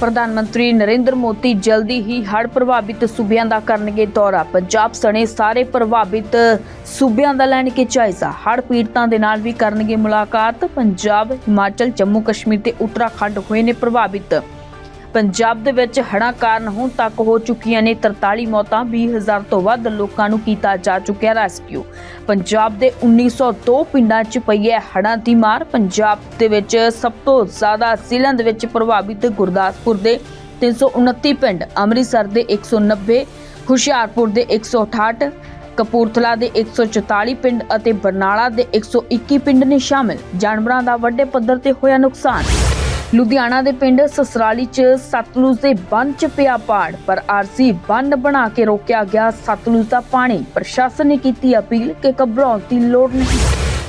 ਪ੍ਰਧਾਨ ਮੰਤਰੀ ਨਰਿੰਦਰ ਮੋਦੀ ਜਲਦੀ ਹੀ ਹੜ੍ਹ ਪ੍ਰਭਾਵਿਤ ਸੂਬਿਆਂ ਦਾ ਕਰਨਗੇ ਦੌਰਾ। ਪੰਜਾਬ ਸਣੇ ਸਾਰੇ ਪ੍ਰਭਾਵਿਤ ਸੂਬਿਆਂ ਦਾ ਲੈਣਗੇ ਜਾਇਜ਼ਾ। ਹੜ੍ਹ ਪੀੜਤਾਂ ਦੇ ਨਾਲ ਵੀ ਕਰਨਗੇ ਮੁਲਾਕਾਤ। ਪੰਜਾਬ, ਹਿਮਾਚਲ ਜੰਮੂ ਕਸ਼ਮੀਰ ਤੇ ਉੱਤਰਾਖੰਡ ਹੋਏ ਨੇ ਪ੍ਰਭਾਵਿਤ। ਪੰਜਾਬ ਦੇ ਵਿੱਚ ਹੜ੍ਹਾਂ ਕਾਰਨ ਹੁਣ ਤੱਕ ਹੋ ਚੁੱਕੀਆਂ ਨੇ 43 ਮੌਤਾਂ 20000 ਤੋਂ ਵੱਧ ਲੋਕਾਂ ਨੂੰ ਕੀਤਾ ਜਾ ਚੁੱਕਿਆ ਰੈਸਕਿਊ। ਪੰਜਾਬ ਦੇ 1902 ਪਿੰਡਾਂ 'ਚ ਪਈ ਹੈ ਹੜ੍ਹਾਂ ਦੀ ਮਾਰ। ਪੰਜਾਬ ਦੇ ਵਿੱਚ ਸਭ ਤੋਂ ਜ਼ਿਆਦਾ ਜ਼ਿਲ੍ਹਿਆਂ ਦੇ ਵਿੱਚ ਪ੍ਰਭਾਵਿਤ ਗੁਰਦਾਸਪੁਰ ਦੇ 329 ਪਿੰਡ, ਅੰਮ੍ਰਿਤਸਰ ਦੇ 190 ਹੁਸ਼ਿਆਰਪੁਰ ਦੇ 168 ਕਪੂਰਥਲਾ ਦੇ 144 ਪਿੰਡ ਅਤੇ ਬਰਨਾਲਾ ਦੇ 121 ਪਿੰਡ ਨੇ ਸ਼ਾਮਿਲ। ਜਾਨਵਰਾਂ ਦਾ ਵੱਡੇ ਪੱਧਰ ਤੇ ਹੋਇਆ ਨੁਕਸਾਨ। ਲੁਧਿਆਣਾ ਦੇ ਪਿੰਡ ਸਸਰਾਲੀ 'ਚ ਸਤਲੁਜ ਦੇ ਬੰਨ 'ਚ ਪਿਆ ਪਾੜ, ਪਰ ਆਰਸੀ ਬੰਨ ਬਣਾ ਕੇ ਰੋਕਿਆ ਗਿਆ। ਸਤਲੁਜ ਦਾ ਪਾਣੀ ਪ੍ਰਸ਼ਾਸਨ ਨੇ ਕੀਤੀ ਅਪੀਲ ਕਿ ਘਬਰਾਉਣ ਦੀ ਲੋੜ ਨਹੀਂ।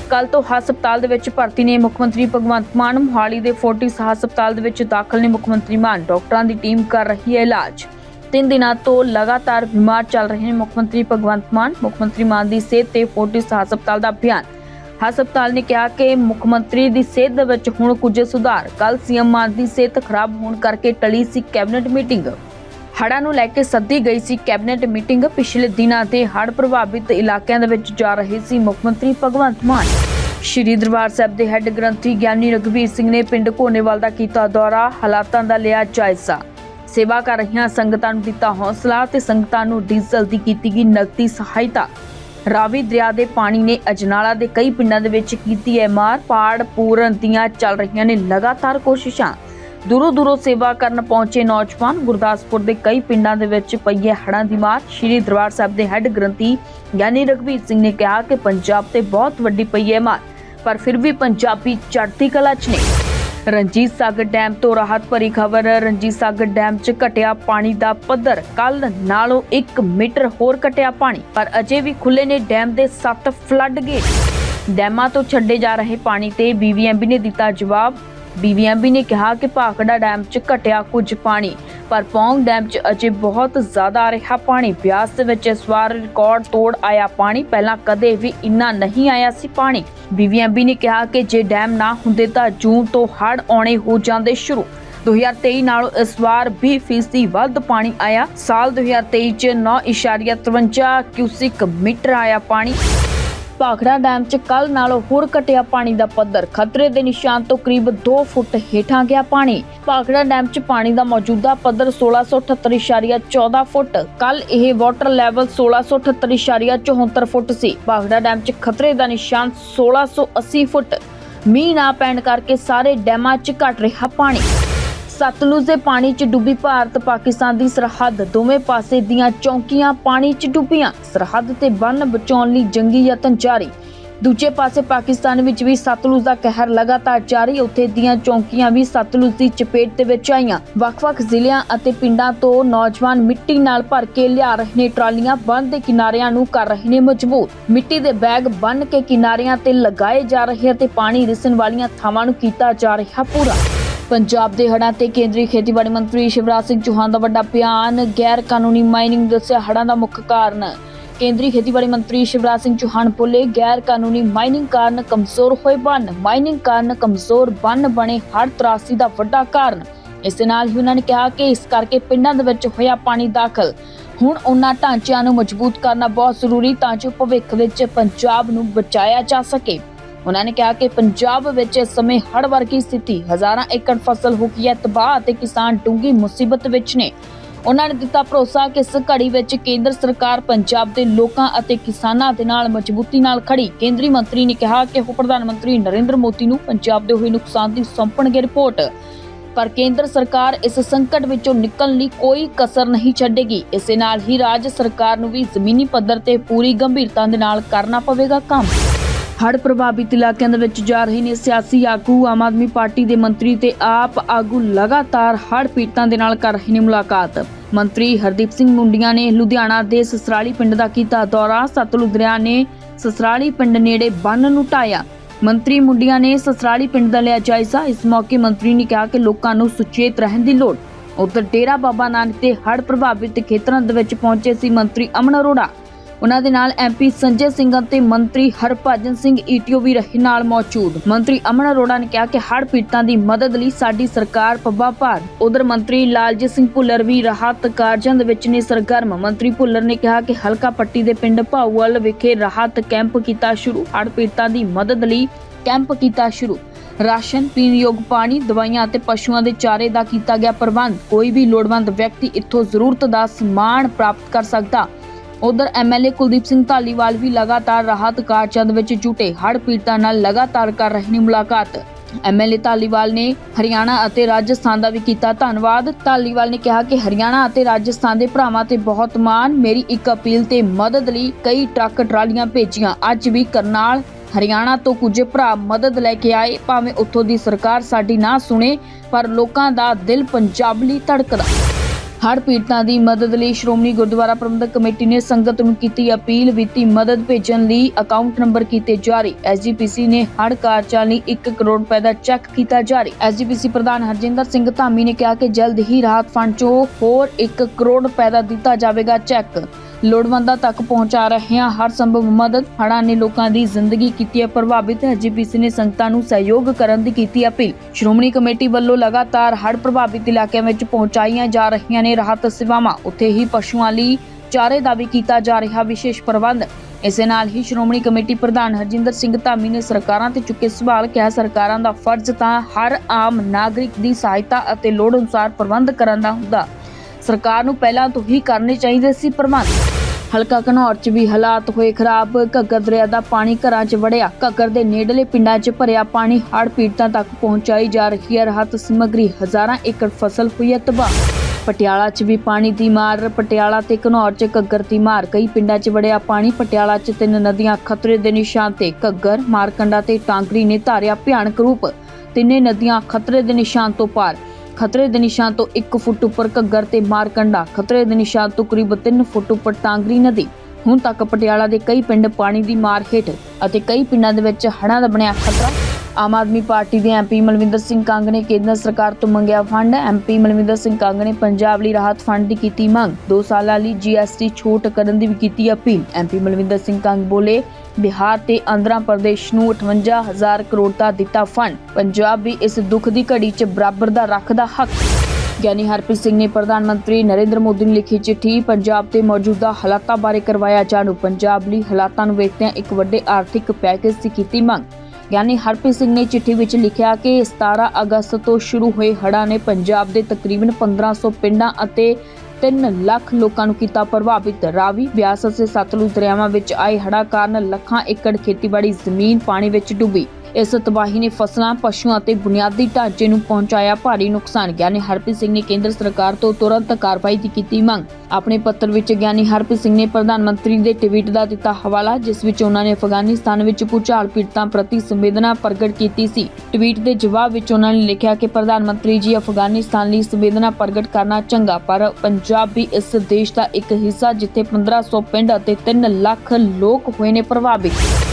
ਕੱਲ ਤੋਂ ਹਸਪਤਾਲ ਦੇ ਵਿੱਚ ਭਰਤੀ ਨੇ ਮੁੱਖ ਮੰਤਰੀ ਭਗਵੰਤ ਮਾਨ। ਮੋਹਾਲੀ ਦੇ ਫੋਰਟਿਸ ਹਸਪਤਾਲ ਦੇ ਵਿੱਚ ਦਾਖਲ ਨੇ ਮੁੱਖ ਮੰਤਰੀ ਮਾਨ। ਡਾਕਟਰਾਂ ਦੀ ਟੀਮ ਕਰ ਰਹੀ ਹੈ ਇਲਾਜ। ਤਿੰਨ ਦਿਨਾਂ ਤੋਂ ਲਗਾਤਾਰ ਬਿਮਾਰ ਚੱਲ ਰਹੇ ਨੇ ਮੁੱਖ ਮੰਤਰੀ ਭਗਵੰਤ ਮਾਨ। ਮੁੱਖ ਮੰਤਰੀ ਮਾਨ ਦੀ ਸਿਹਤ ਤੇ ਫੋਰਟਿਸ ਹਸਪਤਾਲ ਦਾ ਅਭਿਆਨ ਹਸਪਤਾਲ ਨੇ ਕਿਹਾ ਕਿ ਮੁੱਖ ਮੰਤਰੀ ਦੀ ਸਿਹਤ ਦੇ ਵਿੱਚ ਹੁਣ ਕੁਝ ਸੁਧਾਰ। ਕੱਲ ਸੀਐਮ ਮਾਨ ਦੀ ਸਿਹਤ ਖਰਾਬ ਹੋਣ ਕਰਕੇ ਟਲੀ ਸੀ ਕੈਬਨਿਟ ਮੀਟਿੰਗ। ਹੜ੍ਹਾਂ ਨੂੰ ਲੈ ਕੇ ਸੱਦੀ ਗਈ ਸੀ ਕੈਬਨਿਟ ਮੀਟਿੰਗ। ਪਿਛਲੇ ਦਿਨਾਂ ਤੇ ਹੜ੍ਹ ਪ੍ਰਭਾਵਿਤ ਇਲਾਕਿਆਂ ਦੇ ਵਿੱਚ ਜਾ ਰਹੇ ਸੀ ਮੁੱਖ ਮੰਤਰੀ ਭਗਵੰਤ ਮਾਨ। ਸ਼੍ਰੀ ਦਰਬਾਰ ਸਾਹਿਬ ਦੇ ਹੈੱਡ ਗ੍ਰੰਥੀ ਗਿਆਨੀ ਰਘਵੀਰ ਸਿੰਘ ਨੇ ਪਿੰਡ ਕੋਨੇਵਾਲ ਦਾ ਕੀਤਾ ਦੌਰਾ। ਹਾਲਾਤਾਂ ਦਾ ਲਿਆ ਜਾਇਜ਼ਾ। ਸੇਵਾ ਕਰ ਰਹੀਆਂ ਸੰਗਤਾਂ ਨੂੰ ਦਿੱਤਾ ਹੌਸਲਾ ਤੇ ਸੰਗਤਾਂ ਨੂੰ ਡੀਜ਼ਲ ਦੀ ਕੀਤੀ ਗਈ ਨਕਦੀ ਸਹਾਇਤਾ। ਰਾਵੀ ਦਰਿਆ ਦੇ ਪਾਣੀ ਨੇ ਅਜਨਾਲਾ ਦੇ ਕਈ ਪਿੰਡਾਂ ਦੇ ਵਿੱਚ ਕੀਤੀ ਹੈ ਮਾਰ ਪਾੜ, ਪੂਰਨ ਦੀਆਂ ਚੱਲ ਰਹੀਆਂ ਨੇ ਲਗਾਤਾਰ ਕੋਸ਼ਿਸ਼ਾਂ। ਦੂਰੋਂ ਦੂਰੋਂ ਸੇਵਾ ਕਰਨ ਪਹੁੰਚੇ ਨੌਜਵਾਨ ਗੁਰਦਾਸਪੁਰ ਦੇ ਕਈ ਪਿੰਡਾਂ ਦੇ ਵਿੱਚ ਪਈ ਹੈ ਹੜ੍ਹਾਂ ਦੀ ਮਾਰ। ਸ਼੍ਰੀ ਦਰਬਾਰ ਸਾਹਿਬ ਦੇ ਹੈੱਡ ਗ੍ਰੰਥੀ ਗਿਆਨੀ ਰਘਵੀਰ ਸਿੰਘ ਨੇ ਕਿਹਾ ਕਿ ਪੰਜਾਬ ਤੇ ਬਹੁਤ ਵੱਡੀ ਪਈ ਹੈ ਮਾਰ, ਪਰ ਫਿਰ ਵੀ ਪੰਜਾਬੀ ਚੜ੍ਹਦੀ ਕਲਾ 'ਚ ਨੇ। ਰਣਜੀਤ ਸਾਗਰ ਡੈਮ ਤੋਂ ਰਾਹਤ ਭਰੀ ਖਬਰ, ਰਣਜੀਤ ਸਾਗਰ ਡੈਮ 'ਚ ਘਟਿਆ ਪਾਣੀ ਦਾ ਪੱਧਰ। ਕੱਲ ਨਾਲੋਂ 1 ਮੀਟਰ ਹੋਰ ਘਟਿਆ ਪਾਣੀ, ਪਰ ਅਜੇ ਵੀ ਖੁੱਲੇ ਨੇ ਡੈਮ ਦੇ 7 ਫਲੱਡ ਗੇਟ। ਡੈਮਾਂ ਤੋਂ ਛੱਡੇ ਜਾ ਰਹੇ ਪਾਣੀ ਤੇ ਬੀਵੀਐਮਬੀ ਨੇ ਦਿੱਤਾ ਜਵਾਬ। ਬੀਵੀਐਮਬੀ ਨੇ ਕਿਹਾ ਕਿ ਭਾਖੜਾ ਡੈਮ 'ਚ ਘਟਿਆ ਕੁਝ ਪਾਣੀ। ਪਰ ਪੌਂਗ ਡੈਮ 'ਚ ਅਜੇ ਬਹੁਤ ਜ਼ਿਆਦਾ ਆ ਰਿਹਾ ਪਾਣੀ। ਬਿਆਸ ਦੇ ਵਿੱਚ ਇਸ ਵਾਰ ਰਿਕਾਰਡ ਤੋੜ ਆਇਆ ਪਾਣੀ। ਪਹਿਲਾਂ ਕਦੇ ਵੀ ਇੰਨਾ ਨਹੀਂ ਆਇਆ ਸੀ ਪਾਣੀ। ਬੀਵੀਐਮਬੀ ਨੇ ਕਿਹਾ ਕਿ ਜੇ ਡੈਮ ਨਾ ਹੁੰਦੇ ਤਾਂ ਜੂਨ ਤੋਂ ਹੜ ਆਉਣੇ ਹੋ ਜਾਂਦੇ ਸ਼ੁਰੂ। 2023 ਨਾਲੋਂ ਇਸ ਵਾਰ 20% ਵੱਧ ਪਾਣੀ ਆਇਆ। ਸਾਲ 2023 ਚ 9.53 ਕਿਊਸਿਕ ਮੀਟਰ ਆਇਆ ਪਾਣੀ। ਭਾਖੜਾ ਡੈਮ 'ਚ ਕੱਲ ਨਾਲੋਂ ਹੋਰ ਘਟਿਆ ਪਾਣੀ ਦਾ ਪੱਧਰ। ਖਤਰੇ ਦੇ ਨਿਸ਼ਾਨ ਤੋਂ ਕਰੀਬ 2 ਫੁੱਟ ਹੇਠਾਂ ਗਿਆ ਪਾਣੀ। ਭਾਖੜਾ ਡੈਮ 'ਚ ਪਾਣੀ ਦਾ ਮੌਜੂਦਾ ਪੱਧਰ 1678.14 ਫੁੱਟ। ਕੱਲ ਇਹ ਵਾਟਰ ਲੈਵਲ 1678.74 ਫੁੱਟ ਸੀ। ਭਾਖੜਾ ਡੈਮ 'ਚ ਖਤਰੇ ਦਾ ਨਿਸ਼ਾਨ 1680 ਫੁੱਟ। ਮੀਂਹ ਨਾ ਪੈਣ ਕਰਕੇ ਸਾਰੇ ਡੈਮਾਂ 'ਚ ਘਟ ਰਿਹਾ ਪਾਣੀ। ਸਤਲੁਜ ਦੇ ਪਾਣੀ 'ਚ ਡੁੱਬੀ ਭਾਰਤ, ਪਾਕਿਸਤਾਨ ਦੀ ਸਰਹੱਦ। ਦੋਵੇਂ ਪਾਸੇ ਦੀਆਂ ਚੌਂਕੀਆਂ ਪਾਣੀ 'ਚ ਡੁੱਬੀਆਂ। ਸਰਹੱਦ ਤੇ ਬੰਨ ਬਚਾਉਣ ਲਈ ਜੰਗੀ ਯਤਨ ਜਾਰੀ। ਦੂਜੇ ਪਾਸੇ ਪਾਕਿਸਤਾਨ ਵਿੱਚ ਵੀ ਸਤਲੁਜ ਦਾ ਕਹਿਰ ਲਗਾਤਾਰ ਜਾਰੀ। ਉੱਥੇ ਦੀਆਂ ਚੌਂਕੀਆਂ ਵੀ ਸਤਲੁਜ ਦੀ ਚਪੇਟ ਦੇ ਵਿੱਚ ਆਈਆਂ। ਵੱਖ-ਵੱਖ ਜ਼ਿਲ੍ਹਿਆਂ ਅਤੇ ਪਿੰਡਾਂ ਤੋਂ ਨੌਜਵਾਨ ਮਿੱਟੀ ਨਾਲ ਭਰ ਕੇ ਲਿਆ ਰਹੇ ਨੇ ਟਰਾਲੀਆਂ ਬੰਨ ਦੇ ਕਿਨਾਰਿਆਂ ਨੂੰ ਕਰ ਰਹੇ ਨੇ ਮਜਬੂਰ ਮਿੱਟੀ ਦੇ ਬੈਗ ਬੰਨ ਕੇ ਕਿਨਾਰਿਆਂ ਤੇ ਲਗਾਏ ਜਾ ਰਹੇ ਅਤੇ ਪਾਣੀ ਰਿਸਣ ਵਾਲੀਆਂ ਥਾਵਾਂ ਨੂੰ ਕੀਤਾ ਜਾ ਰਿਹਾ ਪੂਰਾ। ਪੰਜਾਬ ਦੇ ਹੜ੍ਹਾਂ ਤੇ ਕੇਂਦਰੀ ਖੇਤੀਬਾੜੀ ਮੰਤਰੀ ਸ਼ਿਵਰਾਜ ਸਿੰਘ ਚੌਹਾਨ ਦਾ ਵੱਡਾ ਬਿਆਨ ਗੈਰ ਕਾਨੂੰਨੀ ਮਾਈਨਿੰਗ ਦੱਸਿਆ ਹੜ੍ਹਾਂ ਦਾ ਮੁੱਖ ਕਾਰਨ। ਕੇਂਦਰੀ ਖੇਤੀਬਾੜੀ ਮੰਤਰੀ ਸ਼ਿਵਰਾਜ ਸਿੰਘ ਚੌਹਾਨ ਬੋਲੇ ਗੈਰ ਕਾਨੂੰਨੀ ਮਾਈਨਿੰਗ ਕਾਰਨ ਕਮਜ਼ੋਰ ਹੋਏ ਬੰਨ। ਮਾਈਨਿੰਗ ਕਾਰਨ ਕਮਜ਼ੋਰ ਬੰਨ ਬਣੇ ਹੜ੍ਹ ਤਰਾਸੀ ਦਾ ਵੱਡਾ ਕਾਰਨ। ਇਸ ਦੇ ਨਾਲ ਹੀ ਉਹਨਾਂ ਨੇ ਕਿਹਾ ਕਿ ਇਸ ਕਰਕੇ ਪਿੰਡਾਂ ਦੇ ਵਿੱਚ ਹੋਇਆ ਪਾਣੀ ਦਾਖਲ। ਹੁਣ ਉਹਨਾਂ ਢਾਂਚਿਆਂ ਨੂੰ ਮਜ਼ਬੂਤ ਕਰਨਾ ਬਹੁਤ ਜ਼ਰੂਰੀ ਤਾਂ ਜੋ ਭਵਿੱਖ ਵਿੱਚ ਪੰਜਾਬ ਨੂੰ ਬਚਾਇਆ ਜਾ ਸਕੇ। ਉਹਨਾਂ ਨੇ ਕਿਹਾ ਕਿ ਪੰਜਾਬ ਵਿੱਚ ਇਸ ਸਮੇਂ ਹੜ੍ਹ ਵਰਗੀ ਸਥਿਤੀ ਹਜ਼ਾਰਾਂ ਏਕੜ ਫਸਲ ਹੋ ਗਈ ਹੈ, ਤਬਾਹ ਅਤੇ ਕਿਸਾਨ ਡੂੰਗੀ ਮੁਸੀਬਤ ਵਿੱਚ ਨੇ। ਉਹਨਾਂ ਨੇ ਦਿੱਤਾ ਭਰੋਸਾ ਕਿ ਇਸ ਘੜੀ ਵਿੱਚ ਕੇਂਦਰ ਸਰਕਾਰ ਪੰਜਾਬ ਦੇ ਲੋਕਾਂ ਅਤੇ ਕਿਸਾਨਾਂ ਦੇ ਨਾਲ ਮਜ਼ਬੂਤੀ ਨਾਲ ਖੜੀ ਕੇਂਦਰੀ ਮੰਤਰੀ ਨੇ ਕਿਹਾ ਕਿ ਉਹ ਪ੍ਰਧਾਨ ਮੰਤਰੀ ਨਰਿੰਦਰ ਮੋਦੀ ਨੂੰ ਪੰਜਾਬ ਦੇ ਹੋਏ ਨੁਕਸਾਨ ਦੀ ਸੌਂਪਣਗੇ ਰਿਪੋਰਟ। ਪਰ ਕੇਂਦਰ ਸਰਕਾਰ ਇਸ ਸੰਕਟ ਵਿੱਚੋਂ ਨਿਕਲਣ ਲਈ ਕੋਈ ਕਸਰ ਨਹੀਂ ਛੱਡੇਗੀ। ਇਸੇ ਨਾਲ ਹੀ ਰਾਜ ਸਰਕਾਰ ਨੂੰ ਵੀ ਜ਼ਮੀਨੀ ਪੱਧਰ ਤੇ ਪੂਰੀ ਗੰਭੀਰਤਾ ਦੇ ਨਾਲ ਕਰਨਾ ਪਵੇਗਾ ਕੰਮ। ਹੜ੍ਹ ਪ੍ਰਭਾਵਿਤ ਇਲਾਕਿਆਂ ਦੇ ਵਿੱਚ ਜਾ ਰਹੇ ਨੇ ਸਿਆਸੀ ਆਗੂ, ਆਮ ਆਦਮੀ ਪਾਰਟੀ ਦੇ ਮੰਤਰੀ ਤੇ ਆਪ ਆਗੂ ਲਗਾਤਾਰ ਹੜ੍ਹ ਪੀੜਤਾਂ ਦੇ ਨਾਲ ਕਰ ਰਹੇ ਨੇ ਮੁਲਾਕਾਤ। ਮੰਤਰੀ ਹਰਦੀਪ ਸਿੰਘ ਮੁੰਡੀਆਂ ਨੇ ਲੁਧਿਆਣਾ ਦੇ ਸਸਰਾਲੀ ਪਿੰਡ ਦਾ ਕੀਤਾ ਦੌਰਾ। ਸਤਲੁਜ ਦਰਿਆ ਨੇ ਸਸਰਾਲੀ ਪਿੰਡ ਨੇੜੇ ਬੰਨ ਨੂੰ ਢਾਇਆ ਮੰਤਰੀ ਮੁੰਡੀਆਂ ਨੇ ਸਸਰਾਲੀ ਪਿੰਡ ਦਾ ਲਿਆ ਜਾਇਜ਼ਾ। ਇਸ ਮੌਕੇ ਮੰਤਰੀ ਨੇ ਕਿਹਾ ਕਿ ਲੋਕਾਂ ਨੂੰ ਸੁਚੇਤ ਰਹਿਣ ਦੀ ਲੋੜ। ਉਧਰ ਡੇਰਾ ਬਾਬਾ ਨਾਨਕ ਤੇ ਹੜ੍ਹ ਪ੍ਰਭਾਵਿਤ ਖੇਤਰਾਂ ਦੇ ਵਿੱਚ ਪਹੁੰਚੇ ਸੀ ਮੰਤਰੀ ਅਮਨ ਅਰੋੜਾ। ਉਹਨਾਂ ਦੇ ਨਾਲ ਐਮਪੀ ਸੰਜੇ ਸਿੰਘ ਅਤੇ ਮੰਤਰੀ ਹਰਭਜਨ ਸਿੰਘ ਈਟੀਓ ਵੀ ਰਹੇ ਨਾਲ ਮੌਜੂਦ। ਮੰਤਰੀ ਅਮਨ ਅਰੋੜਾ ਨੇ ਕਿਹਾ ਕਿ ਹੜ੍ਹ ਪੀੜਤਾਂ ਦੀ ਮਦਦ ਲਈ ਸਾਡੀ ਸਰਕਾਰ ਪੱਬਾਂ ਭਾਰ। ਉਧਰ ਮੰਤਰੀ ਲਾਲਜੀਤ ਸਿੰਘ ਭੁੱਲਰ ਵੀ ਰਾਹਤ ਕਾਰਜਾਂ ਦੇ ਵਿੱਚ ਨੇ ਸਰਗਰਮ। ਮੰਤਰੀ ਭੁੱਲਰ ਨੇ ਕਿਹਾ ਕਿ ਹਲਕਾ ਪੱਟੀ ਦੇ ਪਿੰਡ ਭਾਊਵਾਲ ਵਿਖੇ ਰਾਹਤ ਕੈਂਪ ਕੀਤਾ ਸ਼ੁਰੂ। ਹੜ੍ਹ ਪੀੜਤਾਂ ਦੀ ਮਦਦ ਲਈ ਕੈਂਪ ਕੀਤਾ ਸ਼ੁਰੂ। ਰਾਸ਼ਨ, ਪੀਣ ਯੋਗ ਪਾਣੀ, ਦਵਾਈਆਂ ਅਤੇ ਪਸ਼ੂਆਂ ਦੇ ਚਾਰੇ ਦਾ ਕੀਤਾ ਗਿਆ ਪ੍ਰਬੰਧ। ਕੋਈ ਵੀ ਲੋੜਵੰਦ ਵਿਅਕਤੀ ਇੱਥੋਂ ਜ਼ਰੂਰਤ ਦਾ ਸਮਾਨ ਪ੍ਰਾਪਤ ਕਰ ਸਕਦਾ। ਉਧਰ ਐਮਐਲਏ ਕੁਲਦੀਪ ਸਿੰਘ ਧਾਲੀਵਾਲ ਵੀ ਲਗਾਤਾਰ ਰਾਹਤ ਕਾਰਜਾਂ ਵਿੱਚ ਜੁਟੇ, ਹੜ੍ਹ ਪੀੜਤਾਂ ਨਾਲ ਲਗਾਤਾਰ ਕਰ ਰਹੇ ਨੇ ਮੁਲਾਕਾਤ। ਐਮਐਲਏ ਧਾਲੀਵਾਲ ਨੇ ਹਰਿਆਣਾ ਅਤੇ ਰਾਜਸਥਾਨ ਦਾ ਵੀ ਕੀਤਾ ਧੰਨਵਾਦ। ਧਾਲੀਵਾਲ ਨੇ ਕਿਹਾ ਕਿ ਹਰਿਆਣਾ ਅਤੇ ਰਾਜਸਥਾਨ ਦੇ ਭਰਾਵਾਂ ਤੇ ਬਹੁਤ ਮਾਣ। ਮੇਰੀ ਇੱਕ ਅਪੀਲ ਤੇ ਮਦਦ ਲਈ ਕਈ ਟਰੱਕ ਟਰਾਲੀਆਂ ਭੇਜੀਆਂ। ਅੱਜ ਵੀ ਕਰਨਾਲ, ਹਰਿਆਣਾ ਤੋਂ ਕੁਝ ਭਰਾ ਮਦਦ ਲੈ ਕੇ ਆਏ। ਭਾਵੇਂ ਉੱਥੋਂ ਦੀ ਸਰਕਾਰ ਸਾਡੀ ਨਾ ਸੁਣੇ, ਪਰ ਲੋਕਾਂ ਦਾ ਦਿਲ ਪੰਜਾਬ ਲਈ ਧੜਕਦਾ। ਹੜ੍ਹ ਪੀੜਤਾਂ ਦੀ ਮਦਦ ਲਈ ਸ਼੍ਰੋਮਣੀ ਗੁਰਦੁਆਰਾ ਪ੍ਰਬੰਧਕ ਕਮੇਟੀ ਨੇ ਸੰਗਤ ਨੂੰ ਕੀਤੀ ਅਪੀਲ, ਵਿੱਤੀ ਮਦਦ ਭੇਜਣ ਲਈ ਅਕਾਊਂਟ ਨੰਬਰ ਕੀਤੇ ਜਾਰੀ। ਐਸਜੀਪੀਸੀ ਨੇ ਹੜ੍ਹ ਕਾਰਜਾਂ ਲਈ 1 ਕਰੋੜ ਰੁਪਏ ਦਾ ਚੈੱਕ ਕੀਤਾ ਜਾਰੀ। ਐਸਜੀਪੀਸੀ ਪ੍ਰਧਾਨ ਹਰਜਿੰਦਰ ਸਿੰਘ ਧਾਮੀ ਨੇ ਕਿਹਾ ਕਿ ਜਲਦ ਹੀ ਰਾਹਤ ਫੰਡ 'ਚੋਂ ਹੋਰ 1 ਕਰੋੜ ਰੁਪਏ ਦਾ ਦਿੱਤਾ ਜਾਵੇਗਾ ਚੈੱਕ। ਲੋੜਵੰਦਾਂ ਤੱਕ ਪਹੁੰਚਾ ਰਹੇ ਹਾਂ ਹਰ ਸੰਭਵ ਮਦਦ ਹੜ੍ਹਾਂ ਨੇ ਲੋਕਾਂ ਦੀ ਜ਼ਿੰਦਗੀ ਕੀਤੀ ਹੈ, ਪ੍ਰਭਾਵਿਤ ਐਸਜੀਪੀਸੀ ਨੇ ਸੰਗਤਾਂ ਨੂੰ ਸਹਿਯੋਗ ਕਰਨ ਦੀ ਕੀਤੀ ਅਪੀਲ। ਸ਼੍ਰੋਮਣੀ ਕਮੇਟੀ ਵੱਲੋਂ ਲਗਾਤਾਰ ਹੜ੍ਹ ਪ੍ਰਭਾਵਿਤ ਇਲਾਕਿਆਂ ਵਿੱਚ ਪਹੁੰਚਾਈਆਂ ਜਾ ਰਹੀਆਂ ਨੇ ਰਾਹਤ ਸੇਵਾਵਾਂ। ਉੱਥੇ ਹੀ ਪਸ਼ੂਆਂ ਲਈ ਚਾਰੇ ਦਾ ਵੀ ਕੀਤਾ ਜਾ ਰਿਹਾ ਵਿਸ਼ੇਸ਼ ਪ੍ਰਬੰਧ। ਇਸੇ ਨਾਲ ਹੀ ਸ਼੍ਰੋਮਣੀ ਕਮੇਟੀ ਪ੍ਰਧਾਨ ਹਰਜਿੰਦਰ ਸਿੰਘ ਧਾਮੀ ਨੇ ਸਰਕਾਰਾਂ ਤੇ ਚੁੱਕੇ ਸਵਾਲ ਕਿਹਾ ਸਰਕਾਰਾਂ ਦਾ ਫਰਜ਼ ਤਾਂ ਹਰ ਆਮ ਨਾਗਰਿਕ ਦੀ ਸਹਾਇਤਾ ਅਤੇ ਲੋੜ ਅਨੁਸਾਰ ਪ੍ਰਬੰਧ ਕਰਨ ਦਾ ਹੁੰਦਾ। ਸਰਕਾਰ ਨੂੰ ਪਹਿਲਾਂ ਤੋਂ ਹੀ ਕਰਨੇ ਚਾਹੀਦੇ ਸੀ ਪ੍ਰਬੰਧ। ਹਲਕਾ ਘਨੌਰ ਚ ਵੀ ਹਾਲਾਤ ਹੋਏ ਖਰਾਬ। ਘੱਗਰ ਦਰਿਆ ਦਾ ਪਾਣੀ ਘਰਾਂ 'ਚ ਵੜਿਆ। ਘੱਗਰ ਦੇ ਨੇੜਲੇ ਪਿੰਡਾਂ 'ਚ ਭਰਿਆ ਪਾਣੀ ਹੜ੍ਹ ਪੀੜਤਾਂ ਤੱਕ ਪਹੁੰਚਾਈ ਜਾ ਰਹੀ ਹੈ। ਰਾਹਤ ਸਮੱਗਰੀ ਹਜ਼ਾਰਾਂ ਏਕੜ ਫਸਲ ਹੋਈ ਹੈ ਤਬਾਹ। ਪਟਿਆਲਾ 'ਚ ਵੀ ਪਾਣੀ ਦੀ ਮਾਰ। ਪਟਿਆਲਾ ਤੇ ਘਨੌਰ 'ਚ ਘੱਗਰ ਦੀ ਮਾਰ। ਕਈ ਪਿੰਡਾਂ 'ਚ ਵੜਿਆ ਪਾਣੀ। ਪਟਿਆਲਾ 'ਚ ਤਿੰਨ ਨਦੀਆਂ ਖਤਰੇ ਦੇ ਨਿਸ਼ਾਨ ਤੇ ਘੱਗਰ, ਮਾਰਕੰਡਾ ਤੇ ਟਾਂਗਰੀ ਨੇ ਧਾਰਿਆ ਭਿਆਨਕ ਰੂਪ। ਤਿੰਨੇ ਨਦੀਆਂ ਖਤਰੇ ਦੇ ਨਿਸ਼ਾਨ ਤੋਂ ਪਾਰ। ਖਤਰੇ ਦੇ ਨਿਸ਼ਾਨ ਤੋਂ 1 ਫੁੱਟ ਉੱਪਰ ਘੱਗਰ ਤੇ ਮਾਰਕੰਡਾ। ਖਤਰੇ ਦੇ ਨਿਸ਼ਾਨ ਤੋਂ ਕਰੀਬ 3 ਫੁੱਟ ਉੱਪਰ ਟਾਂਗਰੀ ਨਦੀ। ਹੁਣ ਤੱਕ ਪਟਿਆਲਾ ਦੇ ਕਈ ਪਿੰਡ ਪਾਣੀ ਦੀ ਮਾਰ ਹੇਠ ਅਤੇ ਕਈ ਪਿੰਡਾਂ ਦੇ ਵਿੱਚ ਹੜ੍ਹਾਂ ਦਾ ਬਣਿਆ ਖਤਰਾ। ਆਮ ਆਦਮੀ ਪਾਰਟੀ ਦੇ ਐਮਪੀ ਮਲਵਿੰਦਰ ਸਿੰਘ ਕੰਗ ਨੇ ਕੇਂਦਰ ਸਰਕਾਰ ਤੋਂ ਮੰਗਿਆ ਫੰਡ। ਐਮਪੀ ਮਲਵਿੰਦਰ ਸਿੰਘ ਕੰਗ ਨੇ ਪੰਜਾਬ ਲਈ ਰਾਹਤ ਫੰਡ ਦੀ ਕੀਤੀ ਮੰਗ। 2 ਸਾਲਾਂ ਲਈ ਜੀਐਸਟੀ ਛੋਟ ਕਰਨ ਦੀ ਵੀ ਕੀਤੀ ਅਪੀਲ। ਐਮਪੀ ਮਲਵਿੰਦਰ ਸਿੰਘ ਕੰਗ ਬੋਲੇ, ਬਿਹਾਰ ਤੇ ਆਂਧਰਾ ਪ੍ਰਦੇਸ਼ ਨੂੰ 58000 ਕਰੋੜ ਦਾ ਦਿੱਤਾ ਫੰਡ। ਪੰਜਾਬ ਵੀ ਇਸ ਦੁੱਖ ਦੀ ਘੜੀ 'ਚ ਬਰਾਬਰ ਦਾ ਰੱਖਦਾ ਹੱਕ। ਗਿਆਨੀ ਹਰਪ੍ਰੀਤ ਸਿੰਘ ਨੇ ਪ੍ਰਧਾਨ ਮੰਤਰੀ ਨਰਿੰਦਰ ਮੋਦੀ ਨੂੰ ਲਿਖੀ ਚਿੱਠੀ, ਪੰਜਾਬ ਤੇ ਮੌਜੂਦਾ ਹਾਲਾਤਾਂ ਬਾਰੇ ਕਰਵਾਇਆ ਜਾਣੂ। ਪੰਜਾਬ ਲਈ ਹਾਲਾਤਾਂ ਨੂੰ ਵੇਖਦਿਆਂ ਇੱਕ ਵੱਡੇ ਆਰਥਿਕ ਪੈਕੇਜ ਦੀ ਕੀਤੀ ਮੰਗ। ਗਿਆਨੀ ਹਰਪ੍ਰੀਤ ਸਿੰਘ ਨੇ ਚਿੱਠੀ ਵਿੱਚ ਲਿਖਿਆ ਕਿ 17 ਅਗਸਤ ਤੋਂ ਸ਼ੁਰੂ ਹੋਏ ਹੜ੍ਹਾਂ ਨੇ ਪੰਜਾਬ ਦੇ ਤਕਰੀਬਨ 1500 ਪਿੰਡਾਂ ਅਤੇ 3 ਲੱਖ ਲੋਕਾਂ ਨੂੰ ਕੀਤਾ ਪ੍ਰਭਾਵਿਤ। ਰਾਵੀ, ਬਿਆਸ ਅਤੇ ਸਤਲੁਜ ਦਰਿਆਵਾਂ ਵਿੱਚ ਆਏ ਹੜ੍ਹਾਂ ਕਾਰਨ ਲੱਖਾਂ ਏਕੜ ਖੇਤੀਬਾੜੀ ਜ਼ਮੀਨ ਪਾਣੀ ਵਿੱਚ ਡੁੱਬੀ। ਇਸ ਤਬਾਹੀ ਨੇ ਫਸਲਾਂ, ਪਸ਼ੂਆਂ ਅਤੇ ਬੁਨਿਆਦੀ ਢਾਂਚੇ ਨੂੰ ਪਹੁੰਚਾਇਆ ਭਾਰੀ ਨੁਕਸਾਨ ਗਿਆਨੀ ਹਰਪ੍ਰੀਤ ਸਿੰਘ ਨੇ ਕੇਂਦਰ ਸਰਕਾਰ ਤੋਂ ਤੁਰੰਤ ਕਾਰਵਾਈ ਦੀ ਕੀਤੀ ਮੰਗ। ਆਪਣੇ ਪੱਤਰ ਵਿੱਚ ਗਿਆਨੀ ਹਰਪ੍ਰੀਤ ਸਿੰਘ ਨੇ ਪ੍ਰਧਾਨ ਮੰਤਰੀ ਦੇ ਟਵੀਟ ਦਾ ਦਿੱਤਾ ਹਵਾਲਾ, ਜਿਸ ਵਿੱਚ ਉਹਨਾਂ ਨੇ ਅਫਗਾਨਿਸਤਾਨ ਵਿੱਚ ਭੂਚਾਲ ਪੀੜਤਾਂ ਪ੍ਰਤੀ ਸੰਵੇਦਨਾ ਪ੍ਰਗਟ ਕੀਤੀ ਸੀ। ਟਵੀਟ ਦੇ ਜਵਾਬ ਵਿੱਚ ਉਹਨਾਂ ਨੇ ਲਿਖਿਆ ਕਿ ਪ੍ਰਧਾਨ ਮੰਤਰੀ ਜੀ ਅਫਗਾਨਿਸਤਾਨ ਲਈ ਸੰਵੇਦਨਾ ਪ੍ਰਗਟ ਕਰਨਾ ਚੰਗਾ, ਪਰ ਪੰਜਾਬ ਵੀ ਇਸ ਦੇਸ਼ ਦਾ ਇੱਕ ਹਿੱਸਾ, ਜਿੱਥੇ 1500 ਪਿੰਡ ਅਤੇ 3 ਲੱਖ ਲੋਕ ਹੋਏ ਨੇ ਪ੍ਰਭਾਵਿਤ।